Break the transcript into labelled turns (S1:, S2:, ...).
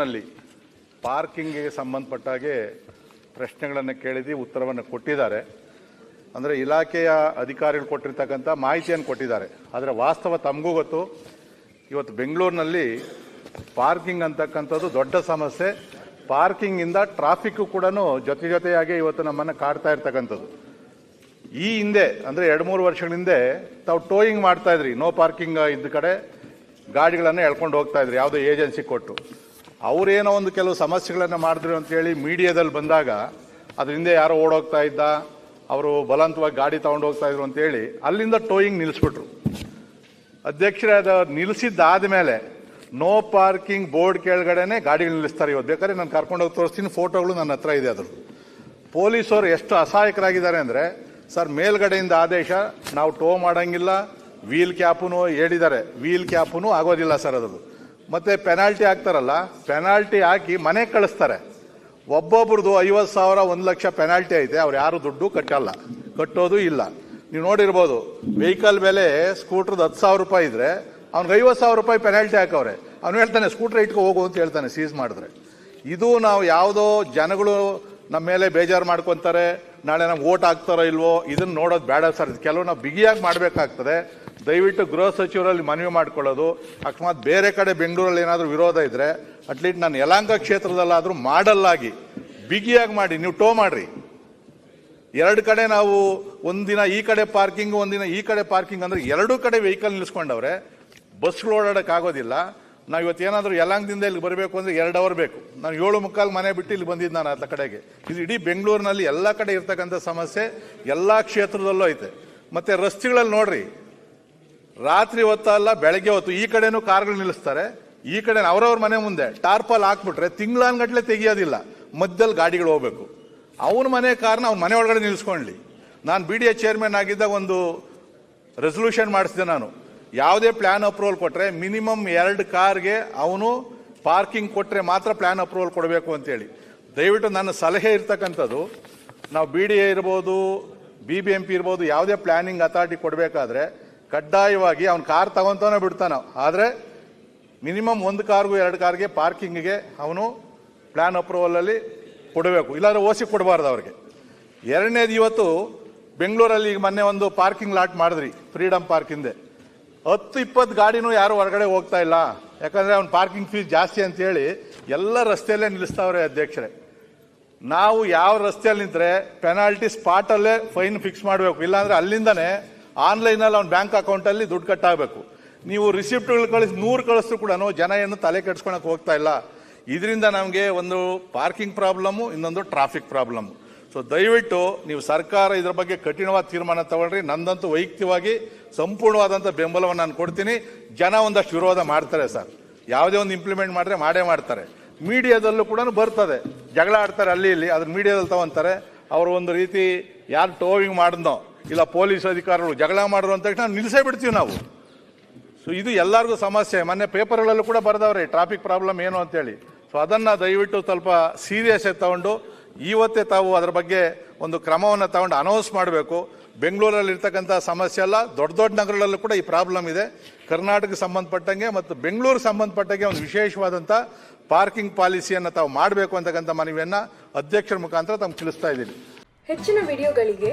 S1: ನಲ್ಲಿ ಪಾರ್ಕಿಂಗ್ಗೆ ಸಂಬಂಧಪಟ್ಟ ಹಾಗೆ ಪ್ರಶ್ನೆಗಳನ್ನು ಕೇಳಿದ್ವಿ ಉತ್ತರವನ್ನು ಕೊಟ್ಟಿದ್ದಾರೆ. ಅಂದರೆ ಇಲಾಖೆಯ ಅಧಿಕಾರಿಗಳು ಕೊಟ್ಟಿರ್ತಕ್ಕಂಥ ಮಾಹಿತಿಯನ್ನು ಕೊಟ್ಟಿದ್ದಾರೆ. ಆದರೆ ವಾಸ್ತವ ತಮಗೂ ಗೊತ್ತು. ಇವತ್ತು ಬೆಂಗಳೂರಿನಲ್ಲಿ ಪಾರ್ಕಿಂಗ್ ಅಂತಕ್ಕಂಥದ್ದು ದೊಡ್ಡ ಸಮಸ್ಯೆ. ಪಾರ್ಕಿಂಗಿಂದ ಟ್ರಾಫಿಕ್ಕು ಕೂಡ ಜೊತೆ ಜೊತೆಯಾಗಿ ಇವತ್ತು ನಮ್ಮನ್ನು ಕಾಡ್ತಾ ಇರ್ತಕ್ಕಂಥದ್ದು. ಈ ಹಿಂದೆ, ಅಂದರೆ ಎರಡು ಮೂರು ವರ್ಷಗಳ ಹಿಂದೆ ತಾವು ಟೋಯಿಂಗ್ ಮಾಡ್ತಾ ಇದ್ರಿ. ನೋ ಪಾರ್ಕಿಂಗ್ ಇದ್ದ ಕಡೆ ಗಾಡಿಗಳನ್ನು ಎಳ್ಕೊಂಡು ಹೋಗ್ತಾ ಇದ್ರಿ. ಯಾವುದೋ ಏಜೆನ್ಸಿ ಕೊಟ್ಟು. ಅವರೇನೋ ಒಂದು ಕೆಲವು ಸಮಸ್ಯೆಗಳನ್ನು ಮಾಡಿದ್ರು ಅಂತೇಳಿ ಮೀಡಿಯಾದಲ್ಲಿ ಬಂದಾಗ ಅದರಿಂದ ಯಾರೋ ಓಡೋಗ್ತಾ ಇದ್ದ, ಅವರು ಬಲವಂತವಾಗಿ ಗಾಡಿ ತಗೊಂಡು ಹೋಗ್ತಾ ಇದ್ರು ಅಂತೇಳಿ ಅಲ್ಲಿಂದ ಟೋಯಿಂಗ್ ನಿಲ್ಲಿಸ್ಬಿಟ್ರು. ಅಧ್ಯಕ್ಷರಾದ ಅದು ನಿಲ್ಲಿಸಿದ್ದಾದ ಮೇಲೆ ನೋ ಪಾರ್ಕಿಂಗ್ ಬೋರ್ಡ್ ಕೆಳಗಡೆನೆ ಗಾಡಿಗಳು ನಿಲ್ಲಿಸ್ತಾರೆ ಇವತ್ತು. ಬೇಕಾದ್ರೆ ನಾನು ಕರ್ಕೊಂಡೋಗಿ ತೋರಿಸ್ತೀನಿ, ಫೋಟೋಗಳು ನನ್ನ ಹತ್ರ ಇದೆ ಅದ್ರ ಪೊಲೀಸರು ಎಷ್ಟು ಅಸಹಾಯಕರಾಗಿದ್ದಾರೆ ಅಂದರೆ, ಸರ್, ಮೇಲ್ಗಡೆಯಿಂದ ಆದೇಶ, ನಾವು ಟೋ ಮಾಡೋಂಗಿಲ್ಲ, ವೀಲ್ ಕ್ಯಾಪುನು ಹೇಳಿದ್ದಾರೆ ವೀಲ್ ಕ್ಯಾಪುನು ಆಗೋದಿಲ್ಲ ಸರ್ ಅದು ಮತ್ತೆ ಪೆನಾಲ್ಟಿ ಹಾಕ್ತಾರಲ್ಲ ಪೆನಾಲ್ಟಿ ಹಾಕಿ ಮನೆ ಕಳಿಸ್ತಾರೆ. ಒಬ್ಬೊಬ್ರದ್ದು ಐವತ್ತು ಸಾವಿರ, ಒಂದು ಲಕ್ಷ ಪೆನಾಲ್ಟಿ ಐತೆ, ಅವ್ರು ಯಾರು ದುಡ್ಡು ಕಟ್ಟಲ್ಲ. ಕಟ್ಟೋದು ಇಲ್ಲ. ನೀವು ನೋಡಿರ್ಬೋದು ವೆಹಿಕಲ್ ಬೆಲೆ ಸ್ಕೂಟ್ರದ್ದು ಹತ್ತು ಸಾವಿರ ರೂಪಾಯಿ ಇದ್ರೆ, ಅವ್ನಿಗೆ ಐವತ್ತು ಸಾವಿರ ರೂಪಾಯಿ ಪೆನಾಲ್ಟಿ ಹಾಕವ್ರೆ. ಅವ್ನು ಹೇಳ್ತಾನೆ ಸ್ಕೂಟ್ರ್ ಇಟ್ಕೊ ಹೋಗು ಅಂತ ಹೇಳ್ತಾನೆ ಸೀಸ್ ಮಾಡಿದ್ರೆ. ಇದು ನಾವು ಯಾವುದೋ ಜನಗಳು ನಮ್ಮ ಮೇಲೆ ಬೇಜಾರು ಮಾಡ್ಕೊತಾರೆ, ನಾಳೆ ನಮ್ಗೆ ಓಟ್ ಹಾಕ್ತಾರೋ ಇಲ್ವೋ ಇದನ್ನ ನೋಡೋದು ಬೇಡ ಸರ್. ಕೆಲವು ನಾವು ಬಿಗಿಯಾಗಿ ಮಾಡಬೇಕಾಗ್ತದೆ. ದಯವಿಟ್ಟು ಗೃಹ ಸಚಿವರಲ್ಲಿ ಮನವಿ ಮಾಡ್ಕೊಳ್ಳೋದು. ಅಕಸ್ಮಾತ್ ಬೇರೆ ಕಡೆ ಬೆಂಗಳೂರಲ್ಲಿ ಏನಾದರೂ ವಿರೋಧ ಇದ್ರೆ ಅಟ್ಲೀಸ್ಟ್ ನಾನು ಯಲಾಂಕ ಕ್ಷೇತ್ರದಲ್ಲಾದರೂ ಮಾಡಲ್ಲಾಗಿ, ಬಿಗಿಯಾಗಿ ಮಾಡಿ, ನೀವು ಟೋ ಮಾಡ್ರಿ. ಎರಡು ಕಡೆ ನಾವು ಒಂದಿನ ಈ ಕಡೆ ಪಾರ್ಕಿಂಗ್ ಒಂದಿನ ಈ ಕಡೆ ಪಾರ್ಕಿಂಗ್ ಅಂದ್ರೆ ಎರಡೂ ಕಡೆ ವೆಹಿಕಲ್ ನಿಲ್ಲಿಸ್ಕೊಂಡವ್ರೆ ಬಸ್ಗಳು ಓಡಾಡೋಕ್ಕಾಗೋದಿಲ್ಲ ನಾವು ಇವತ್ತು ಏನಾದರೂ ಯಲಾಂಗದಿಂದ ಇಲ್ಲಿ ಬರಬೇಕು ಅಂದ್ರೆ ಎರಡು ಅವರ್ ಬೇಕು. ನಾನು ಏಳು ಮುಕ್ಕಾಲು ಮನೆ ಬಿಟ್ಟು ಇಲ್ಲಿ ಬಂದಿದ್ದು ನಾನು ಅತ್ತ ಕಡೆಗೆ. ಇದು ಇಡೀ ಬೆಂಗಳೂರಿನಲ್ಲಿ ಎಲ್ಲ ಕಡೆ ಇರ್ತಕ್ಕಂಥ ಸಮಸ್ಯೆ ಎಲ್ಲ ಕ್ಷೇತ್ರದಲ್ಲೂ ಐತೆ. ಮತ್ತೆ ರಸ್ತೆಗಳಲ್ಲಿ ನೋಡ್ರಿ ರಾತ್ರಿ ಹೊತ್ತಲ್ಲ ಬೆಳಗ್ಗೆ ಹೊತ್ತು ಈ ಕಡೆನೂ ಕಾರ್ಗಳು ನಿಲ್ಲಿಸ್ತಾರೆ. ಈ ಕಡೆ ಅವರವ್ರ ಮನೆ ಮುಂದೆ ಟಾರ್ಪಲ್ ಹಾಕ್ಬಿಟ್ರೆ ತಿಂಗಳಾನ್ಗಟ್ಲೆ ತೆಗಿಯೋದಿಲ್ಲ. ಮಧ್ಯದಲ್ಲಿ ಗಾಡಿಗಳು ಹೋಗ್ಬೇಕು. ಅವನ ಮನೆ ಕಾರ್ನ ಅವ್ನ ಮನೆ ಒಳಗಡೆ ನಿಲ್ಲಿಸ್ಕೊಳ್ಳಿ ನಾನು ಬಿ ಡಿ ಎ ಚೇರ್ಮನ್ ಆಗಿದ್ದಾಗ ಒಂದು ರೆಸೊಲ್ಯೂಷನ್ ಮಾಡಿಸಿದೆ ನಾನು. ಯಾವುದೇ ಪ್ಲ್ಯಾನ್ ಅಪ್ರೂವಲ್ ಕೊಟ್ಟರೆ ಮಿನಿಮಮ್ ಎರಡು ಕಾರ್ಗೆ ಅವನು ಪಾರ್ಕಿಂಗ್ ಕೊಟ್ಟರೆ ಮಾತ್ರ ಪ್ಲ್ಯಾನ್ ಅಪ್ರೂವಲ್ ಕೊಡಬೇಕು ಅಂತೇಳಿ. ದಯವಿಟ್ಟು ನನ್ನ ಸಲಹೆ ಇರ್ತಕ್ಕಂಥದ್ದು, ನಾವು ಬಿ ಡಿ ಎ ಇರ್ಬೋದು ಬಿ ಬಿ ಎಂ ಪಿ ಇರ್ಬೋದು, ಯಾವುದೇ ಪ್ಲಾನಿಂಗ್ ಅಥಾರಿಟಿ ಕೊಡಬೇಕಾದ್ರೆ ಕಡ್ಡಾಯವಾಗಿ ಅವ್ನು ಕಾರ್ ತಗೊಂತಾನೆ ಬಿಡ್ತಾನ ಆದರೆ ಮಿನಿಮಮ್ ಒಂದು ಕಾರ್ಗೂ ಎರಡು ಕಾರ್ಗೆ ಪಾರ್ಕಿಂಗಿಗೆ ಅವನು ಪ್ಲಾನ್ ಅಪ್ರೂವಲಲ್ಲಿ ಕೊಡಬೇಕು. ಇಲ್ಲಾದ್ರೆ ಓಸಿ ಕೊಡಬಾರ್ದು ಅವ್ರಿಗೆ. ಎರಡನೇದು ಇವತ್ತು ಬೆಂಗಳೂರಲ್ಲಿ ಈಗ ಮೊನ್ನೆ ಒಂದು ಪಾರ್ಕಿಂಗ್ ಲಾಟ್ ಮಾಡಿದ್ರಿ ಫ್ರೀಡಮ್ ಪಾರ್ಕ್ ಹಿಂದೆ. ಹತ್ತು ಇಪ್ಪತ್ತು ಗಾಡಿನೂ ಯಾರು ಹೊರಗಡೆ ಹೋಗ್ತಾ ಇಲ್ಲ. ಯಾಕಂದ್ರೆ ಅವ್ನು ಪಾರ್ಕಿಂಗ್ ಫೀಸ್ ಜಾಸ್ತಿ ಅಂತ ಹೇಳಿ ಎಲ್ಲ ರಸ್ತೆಯಲ್ಲೇ ನಿಲ್ಲಿಸ್ತಾವ್ರೆ ಅಧ್ಯಕ್ಷರೇ. ನಾವು ಯಾವ ರಸ್ತೆಯಲ್ಲಿ ನಿಂತರೆ ಪೆನಾಲ್ಟಿ ಸ್ಪಾಟಲ್ಲೇ ಫೈನ್ ಫಿಕ್ಸ್ ಮಾಡಬೇಕು. ಇಲ್ಲಾಂದ್ರೆ ಅಲ್ಲಿಂದನೇ ಆನ್ಲೈನಲ್ಲಿ ಅವ್ನ ಬ್ಯಾಂಕ್ ಅಕೌಂಟಲ್ಲಿ ದುಡ್ಡು ಕಟ್ಟಾಗಬೇಕು. ನೀವು ರಿಸಿಪ್ಟ್ಗಳು ಕಳಿಸಿ ನೂರು ಕಳಿಸ್ರು ಕೂಡ ಜನ ಏನು ತಲೆ ಕೆಡ್ಸ್ಕೊಳಕ್ ಹೋಗ್ತಾ ಇಲ್ಲ. ಇದರಿಂದ ನಮಗೆ ಒಂದು ಪಾರ್ಕಿಂಗ್ ಪ್ರಾಬ್ಲಮ್ಮು, ಇನ್ನೊಂದು ಟ್ರಾಫಿಕ್ ಪ್ರಾಬ್ಲಮ್ಮು. ಸೊ ದಯವಿಟ್ಟು ನೀವು ಸರ್ಕಾರ ಇದ್ರ ಬಗ್ಗೆ ಕಠಿಣವಾದ ತೀರ್ಮಾನ ತಗೊಳ್ರಿ. ನಂದಂತೂ ವೈಯಕ್ತಿಕವಾಗಿ ಸಂಪೂರ್ಣವಾದಂಥ ಬೆಂಬಲವನ್ನು ನಾನು ಕೊಡ್ತೀನಿ. ಜನ ಒಂದಷ್ಟು ವಿರೋಧ ಮಾಡ್ತಾರೆ ಸರ್. ಯಾವುದೇ ಒಂದು ಇಂಪ್ಲಿಮೆಂಟ್ ಮಾಡಿದ್ರೆ ಮಾಡೇ ಮಾಡ್ತಾರೆ. ಮೀಡಿಯಾದಲ್ಲೂ ಕೂಡ ಬರ್ತದೆ. ಜಗಳ ಆಡ್ತಾರೆ ಅಲ್ಲಿ ಇಲ್ಲಿ ಅದ್ರ ಮೀಡಿಯಾದಲ್ಲಿ ತಗೊಂತಾರೆ. ಅವರು ಒಂದು ರೀತಿ ಯಾರು ಟೋವಿಂಗ್ ಮಾಡಿದ್ನೋ ಇಲ್ಲ, ಪೊಲೀಸ್ ಅಧಿಕಾರಿಗಳು ಜಗಳ ಮಾಡಿದ್ರು ಅಂತ ತಕ್ಷಣ ನಿಲ್ಲಿಸೇ ಬಿಡ್ತೀವಿ ನಾವು. ಸೊ ಇದು ಎಲ್ಲರಿಗೂ ಸಮಸ್ಯೆ. ಮೊನ್ನೆ ಪೇಪರ್ಗಳಲ್ಲೂ ಕೂಡ ಬರೆದವ್ರೆ, ಟ್ರಾಫಿಕ್ ಪ್ರಾಬ್ಲಮ್ ಏನು ಅಂತೇಳಿ. ಸೊ ಅದನ್ನು ದಯವಿಟ್ಟು ಸ್ವಲ್ಪ ಸೀರಿಯಸ್ ಆಗಿ ತಗೊಂಡು ಇವತ್ತೇ ತಾವು ಅದರ ಬಗ್ಗೆ ಒಂದು ಕ್ರಮವನ್ನು ತಗೊಂಡು ಅನೌನ್ಸ್ ಮಾಡಬೇಕು. ಬೆಂಗಳೂರಲ್ಲಿ ಇರ್ತಕ್ಕಂಥ ಸಮಸ್ಯೆ ಅಲ್ಲ, ದೊಡ್ಡ ದೊಡ್ಡ ನಗರಗಳಲ್ಲೂ ಕೂಡ ಈ ಪ್ರಾಬ್ಲಮ್ ಇದೆ. ಕರ್ನಾಟಕಕ್ಕೆ ಸಂಬಂಧಪಟ್ಟಂಗೆ ಮತ್ತು ಬೆಂಗಳೂರು ಸಂಬಂಧಪಟ್ಟಂಗೆ ಒಂದು ವಿಶೇಷವಾದಂಥ ಪಾರ್ಕಿಂಗ್ ಪಾಲಿಸಿಯನ್ನು ತಾವು ಮಾಡಬೇಕು ಅಂತಕ್ಕಂಥ ಮನವಿಯನ್ನು ಅಧ್ಯಕ್ಷರ ಮುಖಾಂತರ ತಮ್ಗೆ ತಿಳಿಸ್ತಾ ಇದ್ದೀನಿ
S2: ಹೆಚ್ಚಿನ ವಿಡಿಯೋಗಳಿಗೆ